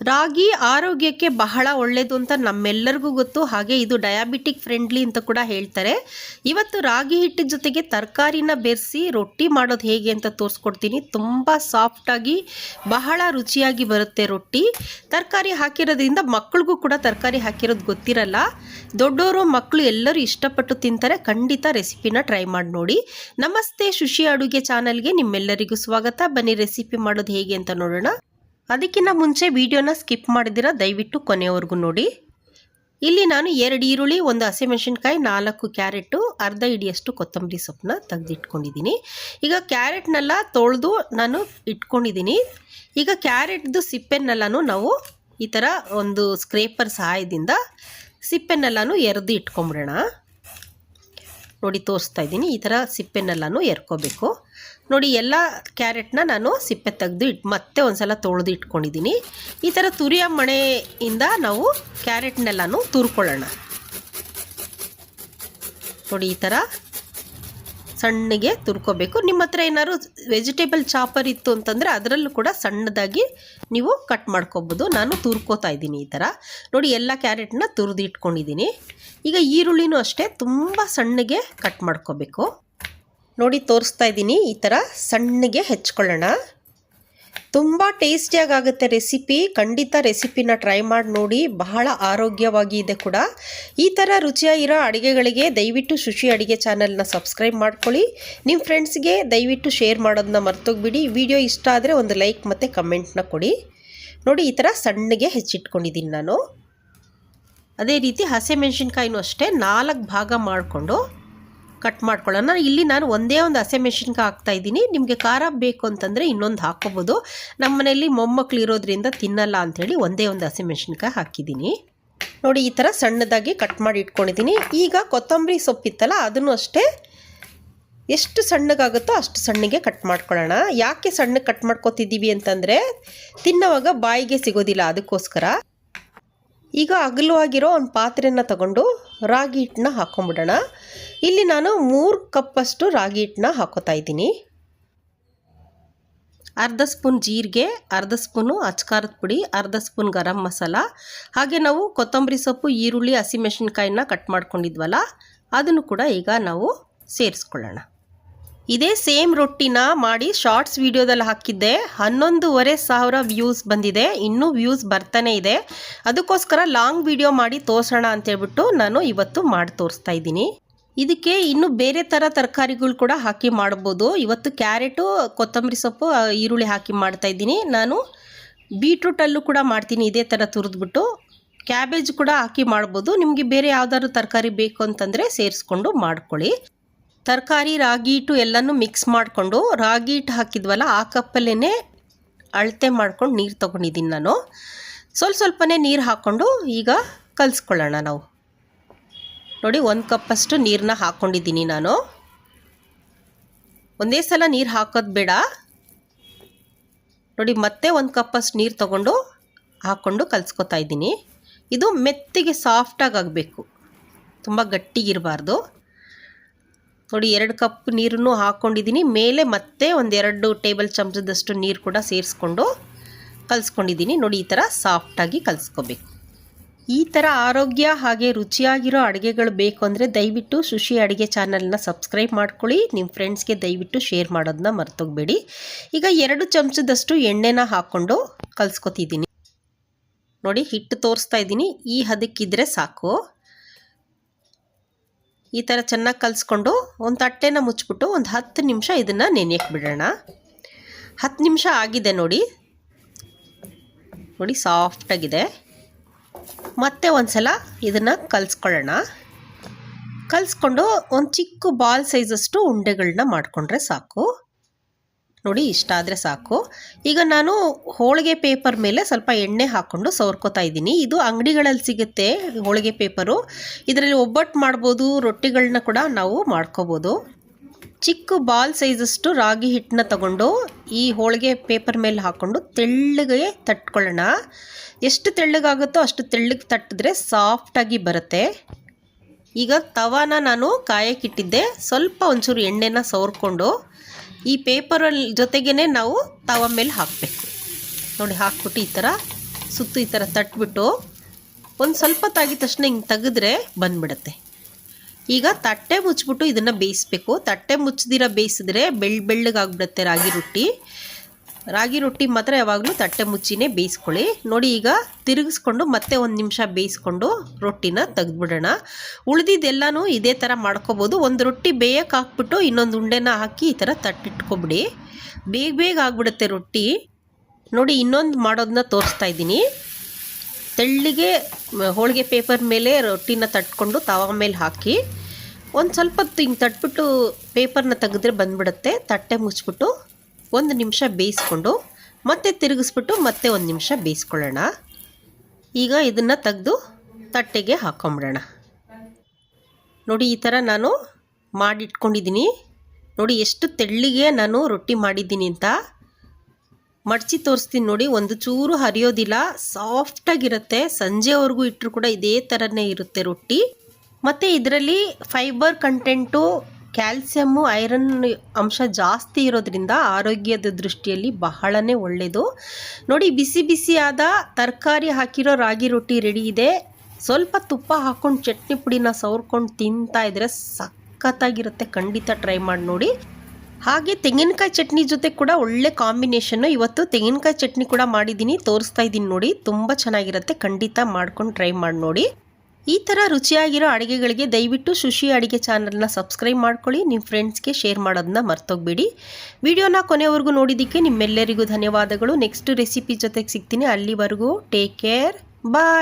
ರಾಗಿ ಆರೋಗ್ಯಕ್ಕೆ ಬಹಳ ಒಳ್ಳೆಯದು ಅಂತ ನಮ್ಮೆಲ್ಲರಿಗೂ ಗೊತ್ತು. ಹಾಗೆ ಇದು ಡಯಾಬಿಟಿಕ್ ಫ್ರೆಂಡ್ಲಿ ಅಂತ ಕೂಡ ಹೇಳ್ತಾರೆ. ಇವತ್ತು ರಾಗಿ ಹಿಟ್ಟಿನ ಜೊತೆಗೆ ತರಕಾರಿನ ಬೆರೆಸಿ ರೊಟ್ಟಿ ಮಾಡೋದು ಹೇಗೆ ಅಂತ ತೋರಿಸ್ಕೊಡ್ತೀನಿ. ತುಂಬ ಸಾಫ್ಟಾಗಿ ಬಹಳ ರುಚಿಯಾಗಿ ಬರುತ್ತೆ ರೊಟ್ಟಿ. ತರಕಾರಿ ಹಾಕಿರೋದ್ರಿಂದ ಮಕ್ಳಿಗೂ ಕೂಡ ತರಕಾರಿ ಹಾಕಿರೋದು ಗೊತ್ತಿರಲ್ಲ. ದೊಡ್ಡವರು ಮಕ್ಕಳು ಎಲ್ಲರೂ ಇಷ್ಟಪಟ್ಟು ತಿಂತಾರೆ. ಖಂಡಿತ ರೆಸಿಪಿನ ಟ್ರೈ ಮಾಡಿ ನೋಡಿ. ನಮಸ್ತೆ, ಶುಶಿ ಅಡುಗೆ ಚಾನಲ್ಗೆ ನಿಮ್ಮೆಲ್ಲರಿಗೂ ಸ್ವಾಗತ. ಬನ್ನಿ ರೆಸಿಪಿ ಮಾಡೋದು ಹೇಗೆ ಅಂತ ನೋಡೋಣ. ಅದಕ್ಕಿಂತ ಮುಂಚೆ ವಿಡಿಯೋನ ಸ್ಕಿಪ್ ಮಾಡಿದಿರ, ದಯವಿಟ್ಟು ಕೊನೆಯವರೆಗೂ ನೋಡಿ. ಇಲ್ಲಿ ನಾನು ಎರಡು ಈರುಳ್ಳಿ, ಒಂದು ಹಸಿಮೆಣಸಿನ್ಕಾಯಿ, ನಾಲ್ಕು ಕ್ಯಾರೆಟು, ಅರ್ಧ ಇಡಿಯಷ್ಟು ಕೊತ್ತಂಬರಿ ಸೊಪ್ಪನ್ನ ತೆಗೆದಿಟ್ಕೊಂಡಿದ್ದೀನಿ. ಈಗ ಕ್ಯಾರೆಟ್ನೆಲ್ಲ ತೊಳೆದು ನಾನು ಇಟ್ಕೊಂಡಿದ್ದೀನಿ. ಈಗ ಕ್ಯಾರೆಟ್ದು ಸಿಪ್ಪೆನೆಲ್ಲನೂ ನಾವು ಈ ಥರ ಒಂದು ಸ್ಕ್ರೇಪರ್ ಸಹಾಯದಿಂದ ಸಿಪ್ಪೆನೆಲ್ಲನೂ ಎರೆದು ಇಟ್ಕೊಂಬಿಡೋಣ. ನೋಡಿ ತೋರಿಸ್ತಾ ಇದ್ದೀನಿ. ಈ ಥರ ಸಿಪ್ಪೆನೆಲ್ಲನೂ ಎರ್ಕೋಬೇಕು. ನೋಡಿ, ಎಲ್ಲ ಕ್ಯಾರೆಟ್ನ ನಾನು ಸಿಪ್ಪೆ ತೆಗೆದು ಇಟ್, ಮತ್ತೆ ಒಂದು ಸಲ ತೊಳೆದು ಇಟ್ಕೊಂಡಿದ್ದೀನಿ. ಈ ಥರ ತುರಿಯ ಮಣೆಯಿಂದ ನಾವು ಕ್ಯಾರೆಟ್ನೆಲ್ಲನೂ ತುರ್ಕೊಳ್ಳೋಣ. ನೋಡಿ, ಈ ಥರ ಸಣ್ಣಗೆ ತುರ್ಕೋಬೇಕು. ನಿಮ್ಮ ಹತ್ರ ಏನಾದ್ರು ವೆಜಿಟೇಬಲ್ ಚಾಪರ್ ಇತ್ತು ಅಂತಂದರೆ ಅದರಲ್ಲೂ ಕೂಡ ಸಣ್ಣದಾಗಿ ನೀವು ಕಟ್ ಮಾಡ್ಕೊಬೋದು. ನಾನು ತುರ್ಕೋತಾ ಇದ್ದೀನಿ ಈ ಥರ ನೋಡಿ, ಎಲ್ಲ ಕ್ಯಾರೆಟ್ನ ತುರಿದು ಇಟ್ಕೊಂಡಿದ್ದೀನಿ. ಈಗ ಈರುಳ್ಳಿನೂ ಅಷ್ಟೇ ತುಂಬ ಸಣ್ಣಗೆ ಕಟ್ ಮಾಡ್ಕೋಬೇಕು. ನೋಡಿ, ತೋರಿಸ್ತಾ ಇದ್ದೀನಿ ಈ ಥರ ಸಣ್ಣಗೆ ಹೆಚ್ಕೊಳ್ಳೋಣ. ತುಂಬ ಟೇಸ್ಟಿಯಾಗಿ ಆಗುತ್ತೆ ರೆಸಿಪಿ. ಖಂಡಿತ ರೆಸಿಪಿನ ಟ್ರೈ ಮಾಡಿ ನೋಡಿ. ಬಹಳ ಆರೋಗ್ಯವಾಗಿ ಇದೆ ಕೂಡ. ಈ ಥರ ರುಚಿಯಾಗಿರೋ ಅಡುಗೆಗಳಿಗೆ ದಯವಿಟ್ಟು ಶುಶಿ ಅಡುಗೆ ಚಾನಲ್ನ ಸಬ್ಸ್ಕ್ರೈಬ್ ಮಾಡ್ಕೊಳ್ಳಿ. ನಿಮ್ಮ ಫ್ರೆಂಡ್ಸ್ಗೆ ದಯವಿಟ್ಟು ಶೇರ್ ಮಾಡೋದನ್ನ ಮರ್ತೋಗ್ಬಿಡಿ. ವಿಡಿಯೋ ಇಷ್ಟ ಆದರೆ ಒಂದು ಲೈಕ್ ಮತ್ತು ಕಮೆಂಟ್ನ ಕೊಡಿ. ನೋಡಿ, ಈ ಥರ ಸಣ್ಣಗೆ ಹೆಚ್ಚಿಟ್ಕೊಂಡಿದ್ದೀನಿ ನಾನು. ಅದೇ ರೀತಿ ಹಸಿಮೆಣ್ಸಿನ್ಕಾಯಿನೂ ಅಷ್ಟೇ ನಾಲ್ಕು ಭಾಗ ಮಾಡಿಕೊಂಡು ಕಟ್ ಮಾಡ್ಕೊಳ್ಳೋಣ. ಇಲ್ಲಿ ನಾನು ಒಂದೇ ಒಂದು ಹಸಿಮೆಣ್ಸಿನ್ಕಾಯಿ ಹಾಕ್ತಾ ಇದ್ದೀನಿ. ನಿಮಗೆ ಖಾರ ಬೇಕು ಅಂತಂದರೆ ಇನ್ನೊಂದು ಹಾಕ್ಕೋಬೋದು. ನಮ್ಮ ಮನೆಯಲ್ಲಿ ಮೊಮ್ಮಕ್ಳು ಇರೋದ್ರಿಂದ ತಿನ್ನಲ್ಲ ಅಂಥೇಳಿ ಒಂದೇ ಒಂದು ಹಸಿಮೆಣ್ಸಿನ್ಕಾಯಿ ಹಾಕಿದ್ದೀನಿ. ನೋಡಿ, ಈ ಥರ ಸಣ್ಣದಾಗಿ ಕಟ್ ಮಾಡಿ ಇಟ್ಕೊಂಡಿದ್ದೀನಿ. ಈಗ ಕೊತ್ತಂಬರಿ ಸೊಪ್ಪಿತ್ತಲ್ಲ ಅದನ್ನು ಅಷ್ಟೇ ಎಷ್ಟು ಸಣ್ಣಗಾಗುತ್ತೋ ಅಷ್ಟು ಸಣ್ಣಗೆ ಕಟ್ ಮಾಡ್ಕೊಳ್ಳೋಣ. ಯಾಕೆ ಸಣ್ಣಗೆ ಕಟ್ ಮಾಡ್ಕೊತಿದ್ದೀವಿ ಅಂತಂದರೆ ತಿನ್ನೋವಾಗ ಬಾಯಿಗೆ ಸಿಗೋದಿಲ್ಲ ಅದಕ್ಕೋಸ್ಕರ. ಈಗ ಅಗಲವಾಗಿರೋ ಒಂದು ಪಾತ್ರೆನ ತಗೊಂಡು ರಾಗಿ ಹಿಟ್ಟನ್ನ ಹಾಕ್ಕೊಂಬಿಡೋಣ ಇಲ್ಲಿ ನಾನು ಮೂರು ಕಪ್ಪಷ್ಟು ರಾಗಿ ಹಿಟ್ಟನ್ನ ಹಾಕೋತಾ ಇದ್ದೀನಿ. ಅರ್ಧ ಸ್ಪೂನ್ ಜೀರಿಗೆ, ಅರ್ಧ ಸ್ಪೂನು ಅಚ್ಕಾರದ ಪುಡಿ, ಅರ್ಧ ಸ್ಪೂನ್ ಗರಂ ಮಸಾಲ, ಹಾಗೆ ನಾವು ಕೊತ್ತಂಬರಿ ಸೊಪ್ಪು, ಈರುಳ್ಳಿ ಹಸಿಮೆಣಸಿನ್ಕಾಯಿನ ಕಟ್ ಮಾಡ್ಕೊಂಡಿದ್ವಲ್ಲ, ಅದನ್ನು ಕೂಡ ಈಗ ನಾವು ಸೇರಿಸ್ಕೊಳ್ಳೋಣ. ಇದೇ ಸೇಮ್ ರೊಟ್ಟಿನ ಮಾಡಿ ಶಾರ್ಟ್ಸ್ ವಿಡಿಯೋದಲ್ಲಿ ಹಾಕಿದ್ದೆ. ಹನ್ನೊಂದೂವರೆ ಸಾವಿರ ವ್ಯೂಸ್ ಬಂದಿದೆ. ಇನ್ನೂ ವ್ಯೂಸ್ ಬರ್ತಾನೆ ಇದೆ. ಅದಕ್ಕೋಸ್ಕರ ಲಾಂಗ್ ವಿಡಿಯೋ ಮಾಡಿ ತೋರಿಸೋಣ ಅಂತೇಳ್ಬಿಟ್ಟು ನಾನು ಇವತ್ತು ಮಾಡಿ ತೋರಿಸ್ತಾ ಇದ್ದೀನಿ. ಇದಕ್ಕೆ ಇನ್ನು ಬೇರೆ ಥರ ತರಕಾರಿಗಳು ಕೂಡ ಹಾಕಿ ಮಾಡ್ಬೋದು. ಇವತ್ತು ಕ್ಯಾರೆಟು, ಕೊತ್ತಂಬರಿ ಸೊಪ್ಪು ಈರುಳ್ಳಿ ಹಾಕಿ ಮಾಡ್ತಾ ಇದ್ದೀನಿ. ನಾನು ಬೀಟ್ರೂಟಲ್ಲೂ ಕೂಡ ಮಾಡ್ತೀನಿ ಇದೇ ಥರ ತುರಿದ್ಬಿಟ್ಟು. ಕ್ಯಾಬೇಜ್ ಕೂಡ ಹಾಕಿ ಮಾಡ್ಬೋದು. ನಿಮಗೆ ಬೇರೆ ಯಾವ್ದಾದ್ರು ತರಕಾರಿ ಬೇಕು ಅಂತಂದರೆ ಸೇರಿಸ್ಕೊಂಡು ಮಾಡ್ಕೊಳ್ಳಿ. ತರಕಾರಿ, ರಾಗಿ ಹಿಟ್ಟು ಎಲ್ಲನೂ ಮಿಕ್ಸ್ ಮಾಡಿಕೊಂಡು, ರಾಗಿ ಹಿಟ್ಟು ಹಾಕಿದ್ವಲ್ಲ, ಆ ಕಪ್ಪಲ್ಲೇ ಅಳತೆ ಮಾಡ್ಕೊಂಡು ನೀರು ತೊಗೊಂಡಿದ್ದೀನಿ ನಾನು. ಸ್ವಲ್ಪ ಸ್ವಲ್ಪನೇ ನೀರು ಹಾಕ್ಕೊಂಡು ಈಗ ಕಲಿಸ್ಕೊಳ್ಳೋಣ ನಾವು. ನೋಡಿ, ಒಂದು ಕಪ್ಪಷ್ಟು ನೀರನ್ನ ಹಾಕ್ಕೊಂಡಿದ್ದೀನಿ ನಾನು. ಒಂದೇ ಸಲ ನೀರು ಹಾಕೋದು ಬೇಡ. ನೋಡಿ, ಮತ್ತೆ ಒಂದು ಕಪ್ಪಷ್ಟು ನೀರು ತಗೊಂಡು ಹಾಕ್ಕೊಂಡು ಕಲಿಸ್ಕೊತಾ ಇದ್ದೀನಿ ಇದು ಮೆತ್ತಿಗೆ ಸಾಫ್ಟಾಗಿ ಆಗಬೇಕು. ತುಂಬ ಗಟ್ಟಿಗಿರಬಾರ್ದು. ನೋಡಿ, ಎರಡು ಕಪ್ ನೀರನ್ನು ಹಾಕ್ಕೊಂಡಿದ್ದೀನಿ ಮೇಲೆ ಮತ್ತೆ ಒಂದೆರಡು ಟೇಬಲ್ ಚಮಚದಷ್ಟು ನೀರು ಕೂಡ ಸೇರಿಸ್ಕೊಂಡು ಕಲಿಸ್ಕೊಂಡಿದ್ದೀನಿ. ನೋಡಿ, ಈ ಥರ ಸಾಫ್ಟಾಗಿ ಕಲಿಸ್ಕೋಬೇಕು. ಈ ಥರ ಆರೋಗ್ಯ ಹಾಗೆ ರುಚಿಯಾಗಿರೋ ಅಡುಗೆಗಳು ಬೇಕು ಅಂದರೆ ದಯವಿಟ್ಟು ಸುಶಿ ಅಡುಗೆ ಚಾನಲ್ನ ಸಬ್ಸ್ಕ್ರೈಬ್ ಮಾಡ್ಕೊಳ್ಳಿ. ನಿಮ್ಮ ಫ್ರೆಂಡ್ಸ್ಗೆ ದಯವಿಟ್ಟು ಶೇರ್ ಮಾಡೋದನ್ನ ಮರ್ತೋಗ್ಬೇಡಿ. ಈಗ ಎರಡು ಚಮಚದಷ್ಟು ಎಣ್ಣೆನ ಹಾಕ್ಕೊಂಡು ಕಲಿಸ್ಕೊತಿದ್ದೀನಿ. ನೋಡಿ, ಹಿಟ್ಟು ತೋರಿಸ್ತಾ ಇದ್ದೀನಿ. ಈ ಹದಕ್ಕಿದ್ರೆ ಸಾಕು. ಈ ಥರ ಚೆನ್ನಾಗಿ ಕಲಿಸ್ಕೊಂಡು ಒಂದು ತಟ್ಟೆನ ಮುಚ್ಚಿಬಿಟ್ಟು ಒಂದು ಹತ್ತು ನಿಮಿಷ ಇದನ್ನು ನೆನೆಯಕ್ಕೆ ಬಿಡೋಣ. ಹತ್ತು ನಿಮಿಷ ಆಗಿದೆ ನೋಡಿ. ನೋಡಿ ಸಾಫ್ಟಾಗಿದೆ ಮತ್ತೆ ಒಂದು ಸಲ ಇದನ್ನು ಕಲಿಸ್ಕೊಳ್ಳೋಣ. ಕಲಿಸ್ಕೊಂಡು ಒಂದು ಚಿಕ್ಕ ಬಾಲ್ ಸೈಜಷ್ಟು ಉಂಡೆಗಳನ್ನ ಮಾಡಿಕೊಂಡ್ರೆ ಸಾಕು. ನೋಡಿ, ಇಷ್ಟ ಆದರೆ ಸಾಕು. ಈಗ ನಾನು ಹೋಳಿಗೆ ಪೇಪರ್ ಮೇಲೆ ಸ್ವಲ್ಪ ಎಣ್ಣೆ ಹಾಕ್ಕೊಂಡು ಸವರ್ಕೋತಾ ಇದ್ದೀನಿ. ಇದು ಅಂಗಡಿಗಳಲ್ಲಿ ಸಿಗುತ್ತೆ ಹೋಳಿಗೆ ಪೇಪರು. ಇದರಲ್ಲಿ ಒಬ್ಬಟ್ಟು ಮಾಡ್ಬೋದು ರೊಟ್ಟಿಗಳನ್ನ ಕೂಡ ನಾವು ಮಾಡ್ಕೋಬೋದು. ಚಿಕ್ಕ ಬಾಲ್ ಸೈಜಷ್ಟು ರಾಗಿ ಹಿಟ್ಟನ್ನ ತಗೊಂಡು ಈ ಹೋಳಿಗೆ ಪೇಪರ್ ಮೇಲೆ ಹಾಕ್ಕೊಂಡು ತೆಳ್ಳಗೆ ತಟ್ಕೊಳ್ಳೋಣ. ಎಷ್ಟು ತೆಳ್ಳಗಾಗುತ್ತೋ ಅಷ್ಟು ತೆಳ್ಳಗೆ ತಟ್ಟಿದ್ರೆ ಸಾಫ್ಟಾಗಿ ಬರುತ್ತೆ. ಈಗ ತವಾನ ನಾನು ಕಾಯಕ್ಕಿಟ್ಟಿದ್ದೆ ಸ್ವಲ್ಪ ಒಂಚೂರು ಎಣ್ಣೆನ ಸವರ್ಕೊಂಡು ಈ ಪೇಪರಲ್ಲಿ ಜೊತೆಗೇ ನಾವು ತವ ಮೇಲೆ ಹಾಕಬೇಕು. ನೋಡಿ ಹಾಕ್ಬಿಟ್ಟು ಈ ಥರ ಸುತ್ತು ಈ ಥರ ತಟ್ಬಿಟ್ಟು ಒಂದು ಸ್ವಲ್ಪ ತಾಗಿದ ತಕ್ಷಣ ಹಿಂಗೆ ತೆಗೆದ್ರೆ ಬಂದ್ಬಿಡುತ್ತೆ. ಈಗ ತಟ್ಟೆ ಮುಚ್ಚಿಬಿಟ್ಟು ಇದನ್ನು ಬೇಯಿಸ್ಬೇಕು. ತಟ್ಟೆ ಮುಚ್ಚದಿರ ಬೇಯಿಸಿದ್ರೆ ಬೆಳ್ಳ ಬೆಳ್ಳಗಾಗ್ಬಿಡುತ್ತೆ ರಾಗಿ ರೊಟ್ಟಿ. ರಾಗಿ ರೊಟ್ಟಿ ಮಾತ್ರ ಯಾವಾಗಲೂ ತಟ್ಟೆ ಮುಚ್ಚಿನೇ ಬೇಯಿಸ್ಕೊಳ್ಳಿ. ನೋಡಿ ಈಗ ತಿರುಗಿಸ್ಕೊಂಡು ಮತ್ತೆ ಒಂದು ನಿಮಿಷ ಬೇಯಿಸ್ಕೊಂಡು ರೊಟ್ಟಿನ ತೆಗೆದ್ಬಿಡೋಣ. ಉಳಿದಿದ್ದೆಲ್ಲನೂ ಇದೇ ಥರ ಮಾಡ್ಕೋಬೋದು. ಒಂದು ರೊಟ್ಟಿ ಬೇಯಕ್ಕೆ ಹಾಕ್ಬಿಟ್ಟು ಇನ್ನೊಂದು ಉಂಡೆನ ಹಾಕಿ ಈ ಥರ ತಟ್ಟಿಟ್ಕೊಬಿಡಿ. ಬೇಗ ಬೇಗ ಆಗ್ಬಿಡುತ್ತೆ ರೊಟ್ಟಿ. ನೋಡಿ ಇನ್ನೊಂದು ಮಾಡೋದನ್ನ ತೋರಿಸ್ತಾ ಇದ್ದೀನಿ. ತೆಳ್ಳಿಗೆ ಹೋಳಿಗೆ ಪೇಪರ್ ಮೇಲೆ ರೊಟ್ಟಿನ ತಟ್ಕೊಂಡು ತವ ಮೇಲೆ ಹಾಕಿ ಒಂದು ಸ್ವಲ್ಪ ಹಿಂಗೆ ತಟ್ಬಿಟ್ಟು ಪೇಪರ್ನ ತೆಗೆದ್ರೆ ಬಂದ್ಬಿಡುತ್ತೆ. ತಟ್ಟೆ ಮುಚ್ಚಿಬಿಟ್ಟು ಒಂದು ನಿಮಿಷ ಬೇಯಿಸ್ಕೊಂಡು ಮತ್ತೆ ತಿರುಗಿಸ್ಬಿಟ್ಟು ಮತ್ತೆ ಒಂದು ನಿಮಿಷ ಬೇಯಿಸ್ಕೊಳ್ಳೋಣ. ಈಗ ಇದನ್ನು ತೆಗೆದು ತಟ್ಟೆಗೆ ಹಾಕೊಂಬಿಡೋಣ. ನೋಡಿ, ಈ ಥರ ನಾನು ಮಾಡಿಟ್ಕೊಂಡಿದ್ದೀನಿ. ನೋಡಿ, ಎಷ್ಟು ತೆಳ್ಳಿಗೆ ನಾನು ರೊಟ್ಟಿ ಮಾಡಿದ್ದೀನಿ ಅಂತ. ಮಡಚಿ ತೋರಿಸ್ತೀನಿ ನೋಡಿ, ಒಂದು ಚೂರು ಹರಿಯೋದಿಲ್ಲ. ಸಾಫ್ಟಾಗಿರುತ್ತೆ. ಸಂಜೆವರೆಗೂ ಇಟ್ಟರು ಕೂಡ ಇದೇ ಥರನೇ ಇರುತ್ತೆ ರೊಟ್ಟಿ. ಮತ್ತು ಇದರಲ್ಲಿ ಫೈಬರ್ ಕಂಟೆಂಟು ಕ್ಯಾಲ್ಸಿಯಮ್ಮು ಐರನ್ ಅಂಶ ಜಾಸ್ತಿ ಇರೋದ್ರಿಂದ ಆರೋಗ್ಯದ ದೃಷ್ಟಿಯಲ್ಲಿ ಬಹಳನೇ ಒಳ್ಳೆಯದು ನೋಡಿ, ಬಿಸಿ ಬಿಸಿಯಾದ ತರಕಾರಿ ಹಾಕಿರೋ ರಾಗಿ ರೊಟ್ಟಿ ರೆಡಿ ಇದೆ. ಸ್ವಲ್ಪ ತುಪ್ಪ ಹಾಕ್ಕೊಂಡು ಚಟ್ನಿ ಪುಡಿನ ಸವರ್ಕೊಂಡು ತಿಂತಾ ಇದ್ರೆ ಸಖತ್ತಾಗಿರುತ್ತೆ. ಖಂಡಿತ ಟ್ರೈ ಮಾಡಿ ನೋಡಿ. ಹಾಗೆ ತೆಂಗಿನಕಾಯಿ ಚಟ್ನಿ ಜೊತೆ ಕೂಡ ಒಳ್ಳೆ ಕಾಂಬಿನೇಷನ್ನು ಇವತ್ತು ತೆಂಗಿನಕಾಯಿ ಚಟ್ನಿ ಕೂಡ ಮಾಡಿದ್ದೀನಿ. ತೋರಿಸ್ತಾ ಇದ್ದೀನಿ ನೋಡಿ. ತುಂಬ ಚೆನ್ನಾಗಿರುತ್ತೆ. ಖಂಡಿತ ಮಾಡ್ಕೊಂಡು ಟ್ರೈ ಮಾಡಿ ನೋಡಿ. ಈ ಥರ ರುಚಿಯಾಗಿರೋ ಅಡುಗೆಗಳಿಗೆ ದಯವಿಟ್ಟು ಶುಶಿ ಅಡುಗೆ ಚಾನಲ್ನ ಸಬ್ಸ್ಕ್ರೈಬ್ ಮಾಡ್ಕೊಳ್ಳಿ ನಿಮ್ಮ ಫ್ರೆಂಡ್ಸ್ಗೆ ಶೇರ್ ಮಾಡೋದನ್ನ ಮರ್ತೋಗ್ಬೇಡಿ. ವಿಡಿಯೋನ ಕೊನೆವರೆಗೂ ನೋಡಿದ್ದಕ್ಕೆ ನಿಮ್ಮೆಲ್ಲರಿಗೂ ಧನ್ಯವಾದಗಳು. ನೆಕ್ಸ್ಟ್ ರೆಸಿಪಿ ಜೊತೆಗೆ ಸಿಗ್ತೀನಿ. ಅಲ್ಲಿವರೆಗೂ ಟೇಕ್ ಕೇರ್ ಬಾಯ್